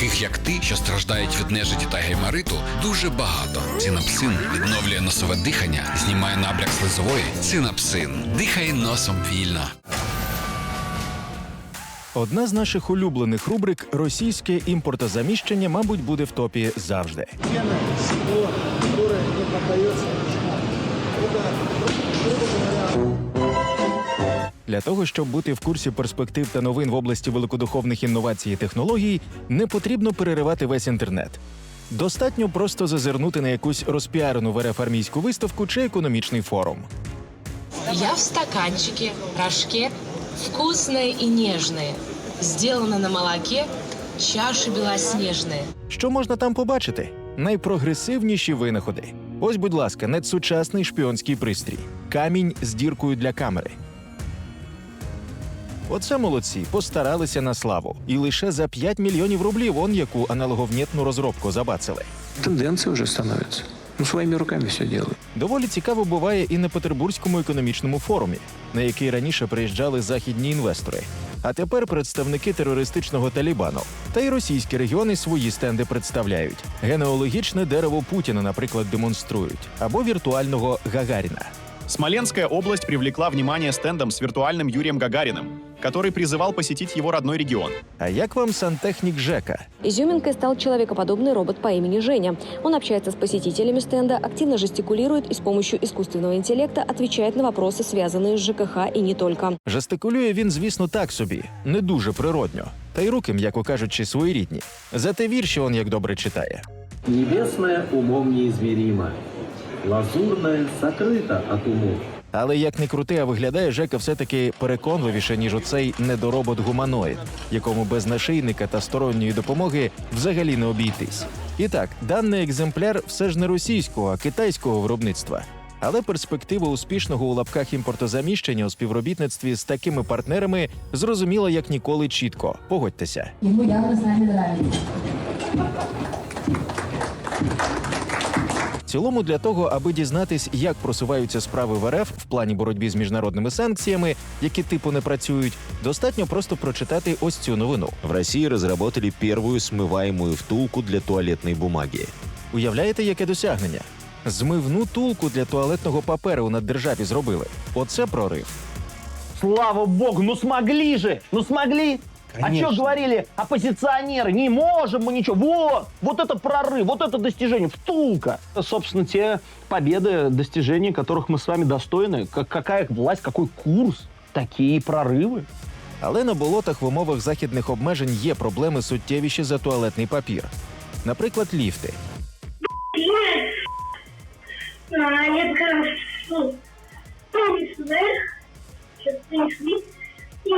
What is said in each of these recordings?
таких як ти, що страждають від нежиті та геймариту, дуже багато. Синапсин відновлює носове дихання, знімає набряк слизової. Синапсин дихає носом вільно. Одна з наших улюблених рубрик російське імпортозаміщення, мабуть, буде в топі завжди. Для того, щоб бути в курсі перспектив та новин в області великодуховних інновацій і технологій, не потрібно переривати весь інтернет. Достатньо просто зазирнути на якусь розпіарену в РФ армійську виставку чи економічний форум. Я в стаканчике, рожке, вкусное и нежное. Сделано на молоке, чаши белоснежные. Що можна там побачити? Найпрогресивніші винаходи. Ось, будь ласка, надсучасний шпіонський пристрій. Камінь з діркою для камери. Оце молодці постаралися на славу. І лише за 5 мільйонів рублів он яку аналоговнєтну розробку забацили. Тенденция уже становится. Ну, своими руками все делают. Доволі цікаво буває і на Петербурзькому економічному форумі, на який раніше приїжджали західні інвестори. А тепер представники терористичного Талібану та й російські регіони свої стенди представляють. Генеалогічне дерево Путіна, наприклад, демонструють або віртуального Гагаріна. Смоленская область привлекла внимание стендом с виртуальным Юрием Гагариным, который призывал посетить его родной регион. А як вам сантехнік Жека? Изюминкой стал человекоподобный робот по имени Женя. Он общается с посетителями стенда, активно жестикулирует и с помощью искусственного интеллекта отвечает на вопросы, связанные с ЖКХ и не только. Жестикулює він, звісно, так собі, не дуже природньо. Та й руки, м'яко кажучи, своєрідні. Зате вірші он як добре читає. Небесное умом неизмеримо, лазурное сокрыто от умов. Але як не крути, а виглядає Жека все-таки переконливіше, ніж оцей недоробот гуманоїд, якому без нашийника та сторонньої допомоги взагалі не обійтись. І так, даний екземпляр все ж не російського, а китайського виробництва. Але перспектива успішного у лапках імпортозаміщення у співробітництві з такими партнерами зрозуміла як ніколи чітко. Погодьтеся. Ему явно с нами. Цілому для того, аби дізнатись, як просуваються справи в РФ в плані боротьби з міжнародними санкціями, які типу не працюють, достатньо просто прочитати ось цю новину. В России разработали первую смываемую втулку для туалетной бумаги. Уявляєте, яке досягнення? Змивну тулку для туалетного паперу на державі зробили. Оце прорив. Слава богу, ну смогли же, ну смогли. А что говорили оппозиционеры? Не можем мы ничего. Вот, вот это прорыв, вот это достижение, втулка. Это, собственно, те победы, достижения, которых мы с вами достойны. Как, какая власть, какой курс, такие и прорывы. Але на болотах в умовах західних обмежень є проблеми суттєвіші за туалетний папір. Наприклад, ліфти. А, нет, хорошо. Помнишь, вверх. Сейчас пришли. И... Я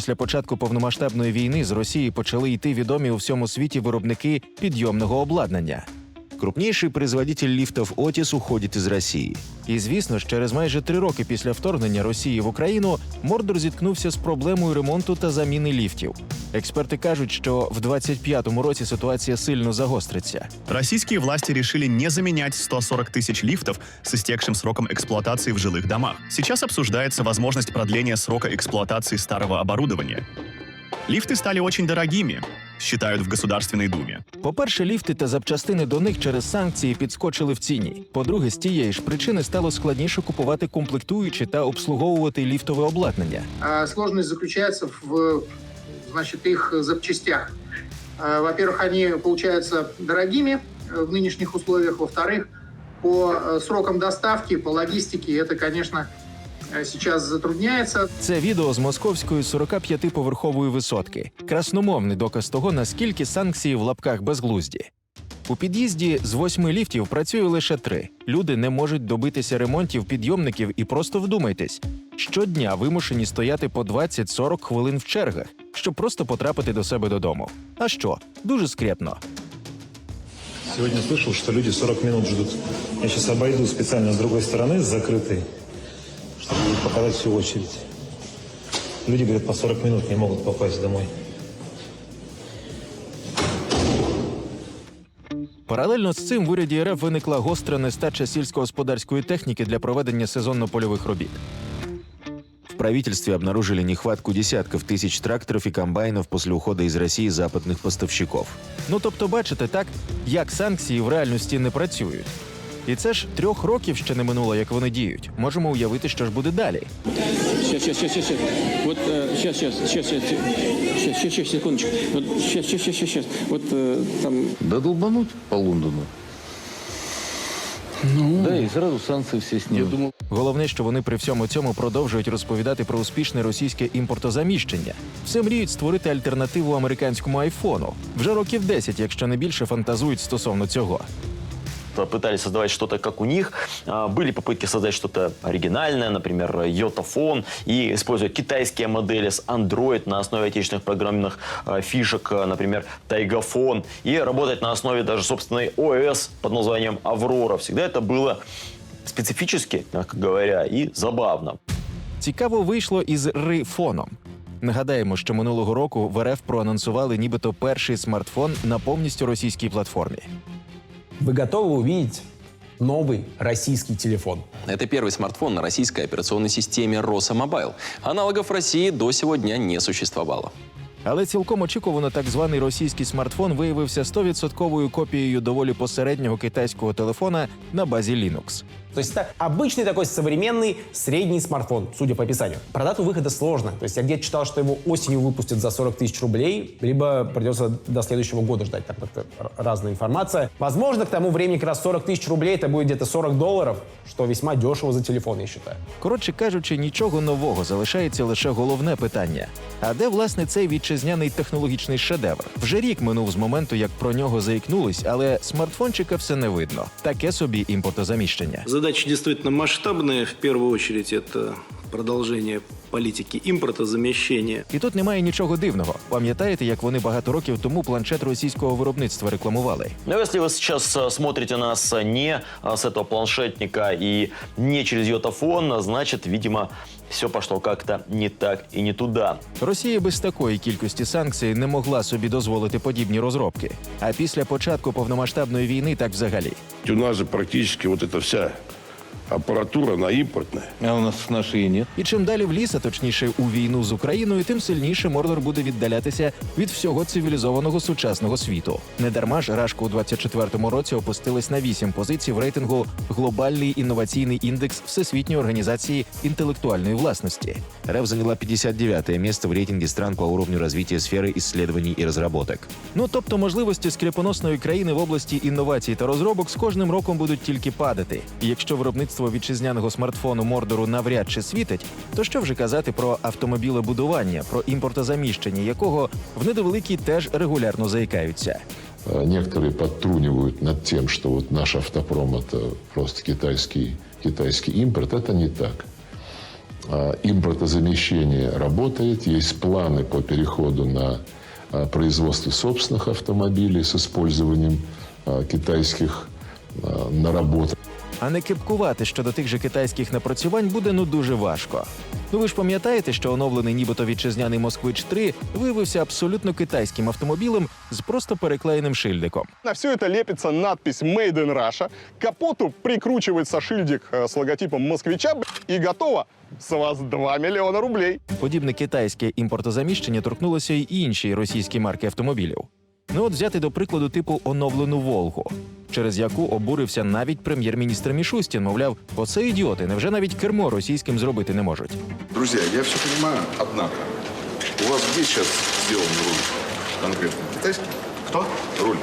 Після початку повномасштабної війни з Росії почали йти відомі у всьому світі виробники підйомного обладнання. Крупнейший производитель лифтов Otis уходит из России. І звісно ж, через майже три роки після вторгнення Росії в Україну Мордор зіткнувся з проблемою ремонту та заміни ліфтів. Експерти кажуть, що в 25-му році ситуація сильно загостриться. Российские власти решили не заменять 140 тысяч лифтов с истекшим сроком эксплуатации в жилых домах. Сейчас обсуждается возможность продления срока эксплуатации старого оборудования. Лифты стали очень дорогими, считают в Государственной Думе. По-перше, ліфти та запчастини до них через санкції підскочили в ціні. По-друге, з тієї ж причини стало складніше купувати комплектуючі та обслуговувати ліфтове обладнання. а, сложность заключается в значит, их запчастях. А, Во-первых, они получаются дорогими э, в нынешних условиях. Во-вторых, по э, срокам доставки, по логистике это, конечно, э, сейчас затрудняется. Це відео з московської 45-поверхової висотки. Красномовний доказ того, наскільки санкції в лапках безглузді. У під'їзді з восьми ліфтів працює лише три. Люди не можуть добитися ремонтів підйомників і просто вдумайтесь. Щодня вимушені стояти по 20-40 хвилин в чергах, щоб просто потрапити до себе додому. А що? Дуже скрєпно. Сегодня слышал, что люди 40 минут ждут. Я сейчас обойду специально с другой стороны, с закрытой, чтобы показать всю очередь. Люди, говорят, по 40 минут не могут попасть домой. Паралельно з цим в уряді РФ виникла гостра нестача сільськогосподарської техніки для проведення сезонно-польових робіт. В правительстве обнаружили нехватку десятков тысяч тракторов и комбайнов после ухода из России западных поставщиков. Ну тобто, бачите так, як санкції в реальності не працюють. І це ж трьох років ще не минуло, як вони діють. Можемо уявити, що ж буде далі. Сейчас, сейчас, сейчас, сейчас. Вот сейчас, сейчас, сейчас, сейчас, сейчас, сейчас, сейчас, секундочку. Вот сейчас, сейчас, сейчас, сейчас. Вот э, там Да долбануть по Лондону. Ну, да, и сразу санкции все снимут. Я думал, Головне, що вони при всьому цьому продовжують розповідати про успішне російське імпортозаміщення. Все мріють створити альтернативу американському айфону. Вже років 10, якщо не більше, фантазують стосовно цього пытались создавать что-то как у них. А, Были попытки создать что-то оригинальное, например, Йотафон, и использовать китайские модели с Android на основе отечественных программных а, фишек, а, например, Тайгафон, и работать на основе даже собственной ОС под названием Аврора. Всегда это было специфически, мягко говоря, и забавно. Цікаво вийшло із рифоном. Нагадаємо, що минулого року в РФ проанонсували нібито перший смартфон на повністю російській платформі. Вы готовы увидеть новый российский телефон? Это первый смартфон на российской операционной системе «Росомобайл». Аналогов в России до сего дня не существовало. Але цілком очікувано так званий російський смартфон виявився 100% копією доволі посереднього китайського телефона на базі Linux. То есть это обычный такой современный средний смартфон, судя по описанию. Про дату выхода сложно. То есть я где-то читал, что его осенью выпустят за 40 тысяч рублей, либо придется до следующего года ждать. Там как-то р- разная информация. Возможно, к тому времени как раз 40 тысяч рублей это будет где-то 40 долларов, что весьма дешево за телефон, я считаю. Коротше кажучи, нічого нового залишається лише головне питання: а де власне цей вітчизняний технологічний шедевр? Вже рік минув з моменту, як про нього заікнулись, але смартфончика все не видно. Таке собі імпортозаміщення. Задача действительно масштабная. В первую очередь это продолжение политики импортозамещения. І тут немає нічого дивного. Пам'ятаєте, як вони багато років тому планшет російського виробництва рекламували? Но если вы сейчас а, смотрите нас а, не а, с этого планшетника и не через йотафон, значит, видимо, все пошло как-то не так и не туда. Росія без такої кількості санкцій не могла собі дозволити подібні розробки. А після початку повномасштабної війни так взагалі. у нас же практически вот эта вся аппаратура, она импортная. А у нас нашей и. І чим далі в ліс, а точніше у війну з Україною, тим сильніше Мордор буде віддалятися від всього цивілізованого сучасного світу. Недарма ж Рашка у 24-му році опустилась на 8 позицій в рейтингу Глобальний інноваційний індекс Всесвітньої організації інтелектуальної власності. РФ заняла 59 место в рейтинге стран по уровню развития сферы исследований и разработок. Ну тобто можливості скріпоносної країни в області інновацій та розробок з кожним роком будуть тільки падати. І якщо виробництво вітчизняного смартфону Мордору навряд чи світить, то що вже казати про автомобілебудування, про імпортозаміщення, якого в недовеликій теж регулярно заїкаються. Некоторые подтрунивают над тем, что вот наш автопром это просто китайский, китайский импорт. Это не так. А, Импортозамещение работает, есть планы по переходу на а, производство собственных автомобилей с использованием а, китайских а, наработок. А не кипкувати щодо тих же китайських напрацювань буде ну дуже важко. Ну ви ж пам'ятаєте, що оновлений нібито вітчизняний Москвич 3 виявився абсолютно китайським автомобілем з просто переклеєним шильдиком. На все это лепится надпись «Made in Russia», капоту прикручивается шильдик э, с логотипом «Москвича» и готово. С вас 2 миллиона рублей. Подібне китайське імпортозаміщення торкнулося й інші російські марки автомобілів. Ну от взяти до прикладу типу оновлену Волгу, через яку обурився навіть прем'єр-міністр Мішустін. Мовляв, оце ідіоти, невже навіть кермо російським зробити не можуть. Друзья, я все понимаю, однако, у вас где сейчас сделан руль конкретно? Китайский? Кто? Руль.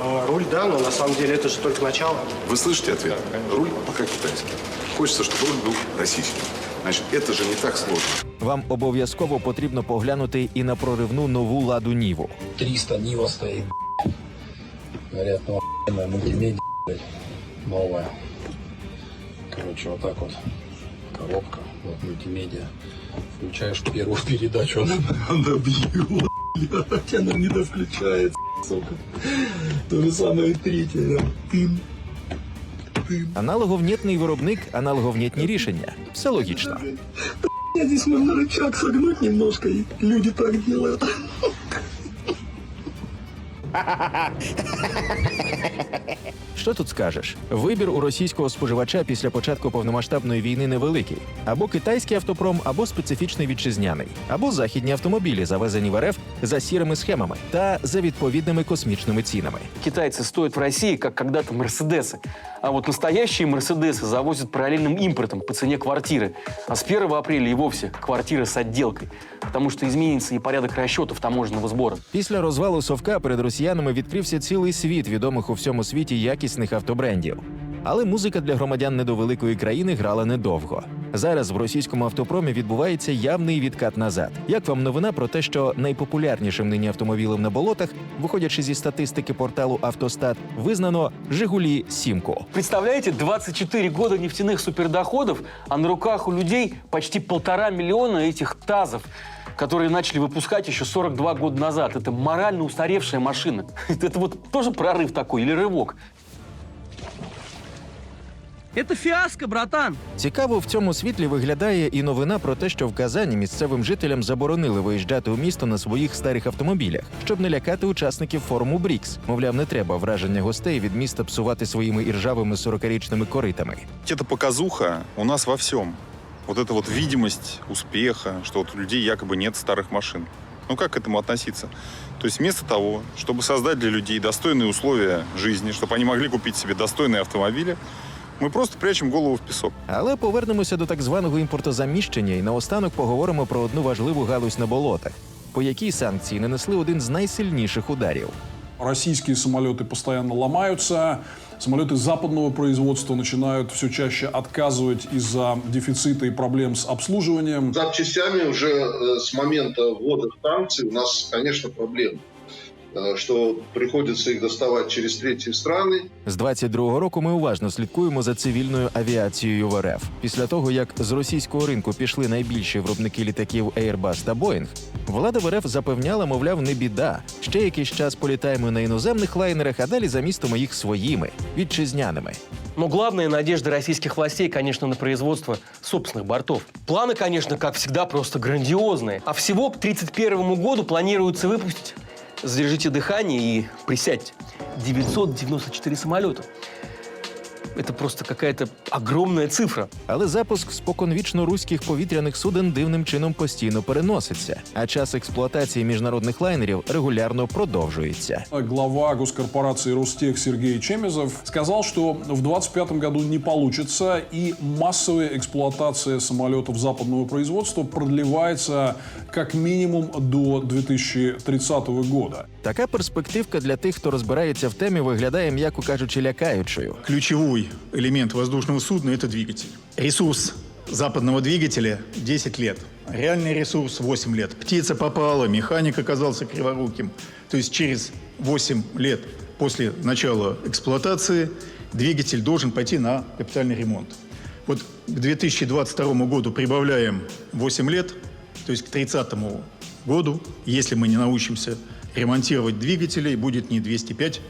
А, руль, да, но на самом деле это же только начало. Вы слышите ответ? Руль пока китайский. Хочется, чтобы руль был российский. Значит, это же не так сложно. Вам обов'язково потрібно поглянути і на проривну нову ладу Ніву. 300 Нива стоит. Говорят, ну охуенная мультимедиа, блядь, новая. Короче, вот так вот. Коробка, вот мультимедиа. Включаешь первую передачу, она, она бьет, блядь, она не довключается. сука. То же самое и третье. Тын. Аналоговнєтний виробник, аналоговнєтні рішення. Все логічно. Я здесь можно рычаг согнуть немножко, и люди так делают. Що тут скажеш? Вибір у російського споживача після початку повномасштабної війни невеликий: або китайський автопром, або специфічний вітчизняний, або західні автомобілі, завезені в РФ за сірими схемами та за відповідними космічними цінами. Китайцы стоят в России, как когда-то Мерседесы. А вот настоящие Мерседесы завозят параллельным импортом по цене квартиры. А с 1 апреля и вовсе квартиры с отделкой. Потому что изменится и порядок расчетов таможенного сбора. Після розвалу совка перед росіянами відкрився цілий світ відомих у всьому світі якісних автобрендів. Але музика для громадян недовеликої країни грала недовго. Зараз в російському автопромі відбувається явний відкат назад. Як вам новина про те, що найпопулярнішим нині автомобілем на болотах, виходячи зі статистики порталу Автостат, визнано Жигулі Сімко. Представляете, 24 года нефтяных супердоходов, а на руках у людей почти полтора миллиона этих тазов, которые начали выпускать еще 42 года назад. Это морально устаревшая машина. Это вот тоже прорыв такой или рывок? Это фиаско, братан. Цікаво в цьому світлі виглядає і новина про те, що в Казані місцевим жителям заборонили виїжджати у місто на своїх старих автомобілях, щоб не лякати учасників форуму Брікс. Мовляв, не треба враження гостей від міста псувати своїми іржавими 40-річними коритами. Это показуха у нас во всем. Вот эта вот видимость успеха, что вот у людей якобы нет старых машин. Ну как к этому относиться? То есть вместо того, чтобы создать для людей достойные условия жизни, чтобы они могли купить себе достойные автомобили, мы просто прячем голову в песок. Але повернемося до так званого імпортозаміщення і наостанок поговоримо про одну важливу галузь на болотах, по якій санкції нанесли один з найсильніших ударів. Российские самолеты постоянно ломаются, самолеты западного производства начинают все чаще отказывать из-за дефицита и проблем с обслуживанием. запчастями уже э, с момента ввода санкций у нас, конечно, проблемы. Э, Что приходится их доставать через третьи страны. З 22-го року ми уважно слідкуємо за цивільною авіацією в РФ. Після того, як з російського ринку пішли найбільші виробники літаків Airbus та Boeing, влада в РФ запевняла, мовляв, не біда. Ще якийсь час політаємо на іноземних лайнерах, а далі замістимо їх своїми вітчизняними. Но главная надежда российских властей, конечно, на производство собственных бортов. Планы, конечно, как всегда, просто грандиозные. А всего к 1931 году планируется выпустить, задержите дыхание и присядьте, 994 самолета. Это просто какая-то огромная цифра. Але запуск споконвічно руських повітряних суден дивним чином постійно переноситься, а час експлуатації міжнародних лайнерів регулярно продовжується. Глава госкорпорации Ростех Сергей Чемезов сказал, что в 2025 году не получится, и массовая эксплуатация самолетов западного производства продлевается как минимум до 2030 года. Така перспективка для тих, хто розбирається в темі, виглядає, м'яко кажучи, лякаючою. Ключевой элемент воздушного судна – это двигатель. Ресурс западного двигателя – 10 лет. Реальный ресурс – 8 лет. Птица попала, механик оказался криворуким. То есть через 8 лет после начала эксплуатации двигатель должен пойти на капитальный ремонт. Вот к 2022 году прибавляем 8 лет, то есть к 30 году, если мы не научимся ремонтировать двигатели, будет не 205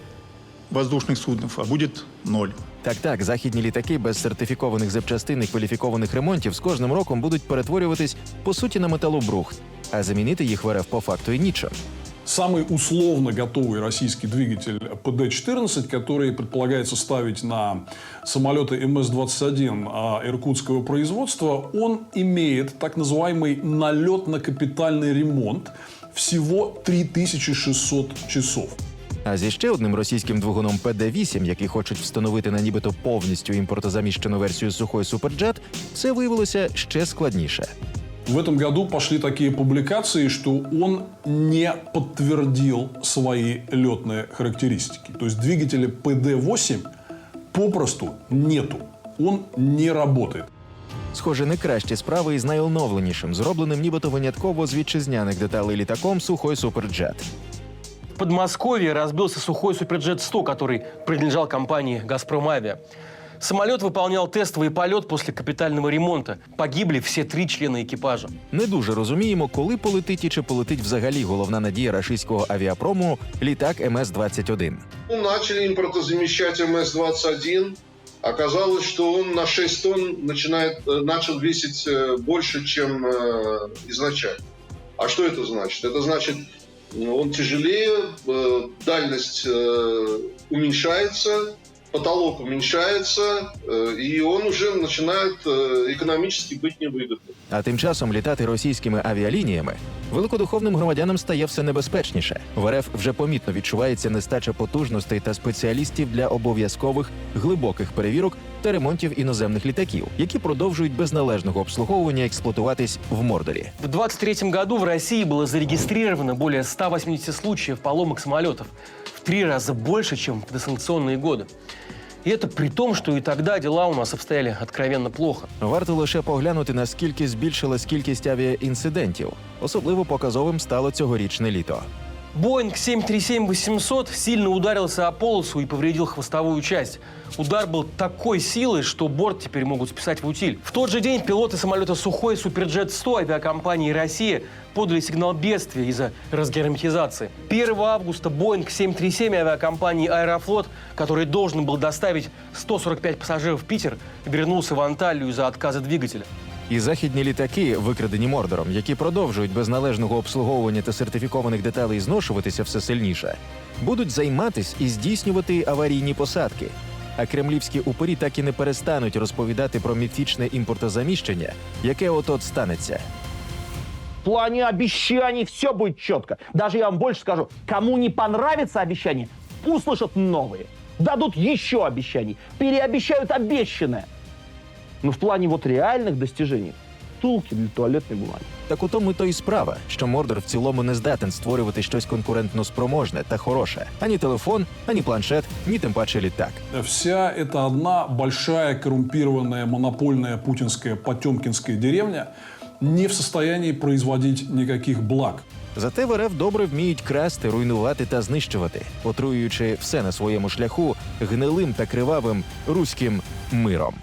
воздушных суднов, а будет ноль. Так, так, західні літаки без сертифікованих запчастин і кваліфікованих ремонтів з кожним роком будуть перетворюватись по суті на металобрухт, а замінити їх в РФ по факту і нічого. Самый условно готовый российский двигатель ПД-14, который предполагается ставить на самолеты МС-21 а, иркутского производства, он имеет так называемый налетно-капитальный ремонт всего 3600 часов. А зі ще одним російським двигуном ПД-8, який хочуть встановити на нібито повністю імпортозаміщену версію сухой суперджет, все виявилося ще складніше. В этом году пошли такие публикации, что он не подтвердил свои летные характеристики. То есть двигателя ПД-8 попросту нету. Он не работает. Схоже, не кращі справи із найоновленішим, зробленим нібито винятково з вітчизняних деталей літаком сухой суперджет. В Подмосковье разбился сухой Суперджет-100, который принадлежал компании «Газпром Авиа». Самолет выполнял тестовый полет после капитального ремонта. Погибли все три члена экипажа. Не дуже розуміємо, коли полетить і чи полетить взагалі головна надія рашистського авіапрому літак МС-21. Ну, Начали импортозамещать МС-21. Оказалось, что он на 6 тонн начинает, э, начал весить э, больше, чем э, изначально. А что это значит? Это значит, ну, он тяжелее, э, дальность э, уменьшается, потолок уменьшается, э, и он уже начинает э, экономически быть невыгодным. А тим часом літати російськими авіалініями великодуховним громадянам стає все небезпечніше. В РФ вже помітно відчувається нестача потужностей та спеціалістів для обов'язкових глибоких перевірок та ремонтів іноземних літаків, які продовжують без належного обслуговування експлуатуватись в Мордорі. В 23 году в России было зарегистрировано более 180 случаев поломок самолетов. В три раза больше, чем в досанкционные годы. И это при том, что и тогда дела у нас обстояли откровенно плохо. Варто лише поглянути, наскільки збільшилась кількість авіаінцидентів. Особливо показовим стало цьогорічне літо. Боинг 737-800 сильно ударился о полосу и повредил хвостовую часть. Удар был такой силы, что борт теперь могут списать в утиль. В тот же день пилоты самолета «Сухой Суперджет-100» авиакомпании «Россия» подали сигнал бедствия из-за разгерметизации. 1 августа Боинг 737 авиакомпании «Аэрофлот», который должен был доставить 145 пассажиров в Питер, вернулся в Анталию из-за отказа двигателя. І західні літаки, викрадені мордором, які продовжують без належного обслуговування та сертифікованих деталей зношуватися все сильніше, будуть займатись і здійснювати аварійні посадки. А кремлівські упорі так і не перестануть розповідати про міфічне імпортозаміщення, яке от-от станеться. В плане обещаний все будет четко. Даже я вам больше скажу, кому не понравится обещание, услышат новые. Дадут еще обещаний, переобещают обещанное. Но в плане вот реальных достижений, втулки для туалетной бумаги. Так у тому то й справа, що Мордор в цілому не здатен створювати щось конкурентно спроможне та хороше. Ані телефон, ані планшет, ні тим паче літак. Вся эта одна большая коррумпированная монопольная путинская потемкинская деревня не в состоянии производить никаких благ. Зате в РФ добре вміють красти, руйнувати та знищувати, отруюючи все на своєму шляху гнилим та кривавим руським миром.